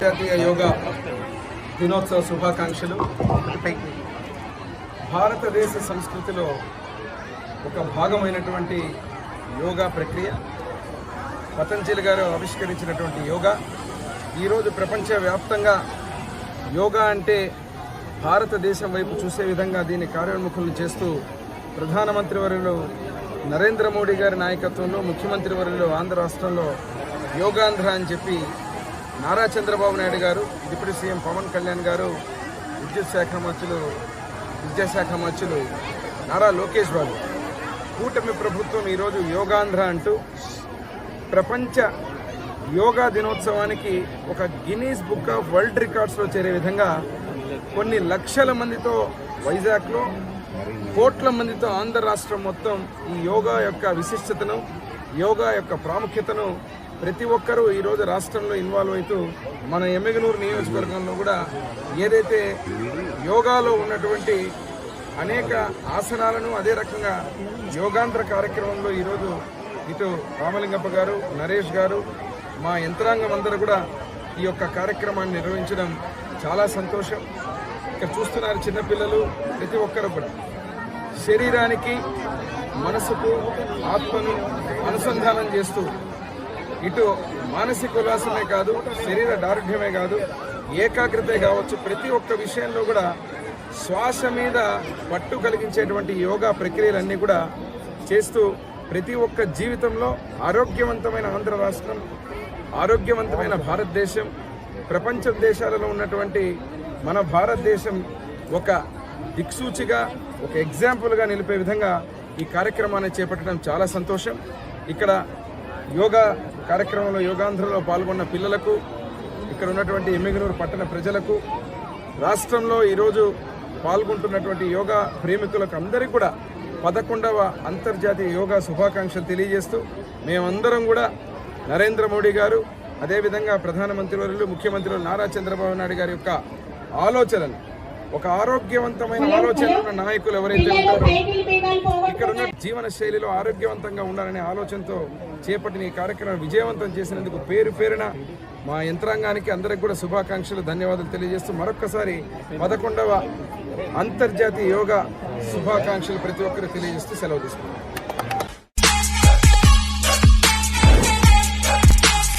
అంతర్జాతీయ యోగా దినోత్సవ శుభాకాంక్షలు. భారతదేశ సంస్కృతిలో ఒక భాగమైనటువంటి యోగా ప్రక్రియ. పతంజలి గారు ఆవిష్కరించినటువంటి యోగా. ఈరోజు ప్రపంచవ్యాప్తంగా యోగా అంటే భారతదేశం వైపు చూసే విధంగా దీన్ని కార్యోన్ముఖులను చేస్తూ ప్రధానమంత్రి వర్యులు నరేంద్ర మోడీ గారి నాయకత్వంలో ముఖ్యమంత్రి వర్యులు ఆంధ్ర రాష్ట్రంలో యోగాంధ్ర అని చెప్పి నారా చంద్రబాబు నాయుడు గారు డిప్యూటీ సీఎం పవన్ కళ్యాణ్ గారు విద్యుత్ శాఖ మంత్రులు విద్యాశాఖ మంత్రులు నారా లోకేష్ బాబు. కూటమి ప్రభుత్వం ఈరోజు యోగాంధ్ర అంటూ ప్రపంచ యోగా దినోత్సవానికి ఒక గిన్నీస్ బుక్ ఆఫ్ వరల్డ్ రికార్డ్స్లో చేరే విధంగా కొన్ని లక్షల మందితో వైజాగ్లో కోట్ల మందితో ఆంధ్ర రాష్ట్రం మొత్తం ఈ యోగా యొక్క విశిష్టతను యోగా యొక్క ప్రాముఖ్యతను ప్రతి ఒక్కరూ ఈరోజు రాష్ట్రంలో ఇన్వాల్వ్ అవుతూ మన ఎమ్మెగనూరు నియోజకవర్గంలో కూడా ఏదైతే యోగాలో ఉన్నటువంటి అనేక ఆసనాలను అదే రకంగా యోగాంధ్ర కార్యక్రమంలో ఈరోజు ఇటు రామలింగప్ప గారు నరేష్ గారు మా యంత్రాంగం అందరూ కూడా ఈ యొక్క కార్యక్రమాన్ని నిర్వహించడం చాలా సంతోషం. ఇక్కడ చూస్తున్నారు చిన్నపిల్లలు ప్రతి ఒక్కరు కూడా. శరీరానికి మనసుకు ఆత్మను అనుసంధానం చేస్తూ ఇటు మానసిక ఉల్లాసమే కాదు శరీర దారుఢ్యమే కాదు ఏకాగ్రతే కావచ్చు. ప్రతి ఒక్క విషయంలో కూడా శ్వాస మీద పట్టు కలిగించేటువంటి యోగా ప్రక్రియలన్నీ కూడా చేస్తూ ప్రతి ఒక్క జీవితంలో ఆరోగ్యవంతమైన ఆంధ్ర రాష్ట్రం ఆరోగ్యవంతమైన భారతదేశం ప్రపంచ దేశాలలో ఉన్నటువంటి మన భారతదేశం ఒక దిక్సూచిగా ఒక ఎగ్జాంపుల్గా నిలిపే విధంగా ఈ కార్యక్రమాన్ని చేపట్టడం చాలా సంతోషం. ఇక్కడ యోగా కార్యక్రమంలో యోగాంధ్రలో పాల్గొన్న పిల్లలకు ఇక్కడ ఉన్నటువంటి ఎమ్మిగనూరు పట్టణ ప్రజలకు రాష్ట్రంలో ఈరోజు పాల్గొంటున్నటువంటి యోగా ప్రేమికులకు అందరికీ కూడా పదకొండవ అంతర్జాతీయ యోగా శుభాకాంక్షలు తెలియజేస్తూ మేమందరం కూడా నరేంద్ర మోడీ గారు అదేవిధంగా ప్రధానమంత్రి వర్యులు ముఖ్యమంత్రి నారా చంద్రబాబు నాయుడు గారి యొక్క ఆలోచనలు ఒక ఆరోగ్యవంతమైన ఆలోచన ఉన్న నాయకులు ఎవరైతే ఉంటారో ఇక్కడ జీవన శైలిలో ఆరోగ్యవంతంగా ఉండాలనే ఆలోచనతో చేపట్టిన ఈ కార్యక్రమం విజయవంతం చేసినందుకు పేరు పేరున మా యంత్రాంగానికి అందరికి కూడా శుభాకాంక్షలు ధన్యవాదాలు తెలియజేస్తూ మరొక్కసారి పదకొండవ అంతర్జాతీయ యోగా శుభాకాంక్షలు ప్రతి ఒక్కరికి తెలియజేస్తూ సెలవు తీసుకున్నాం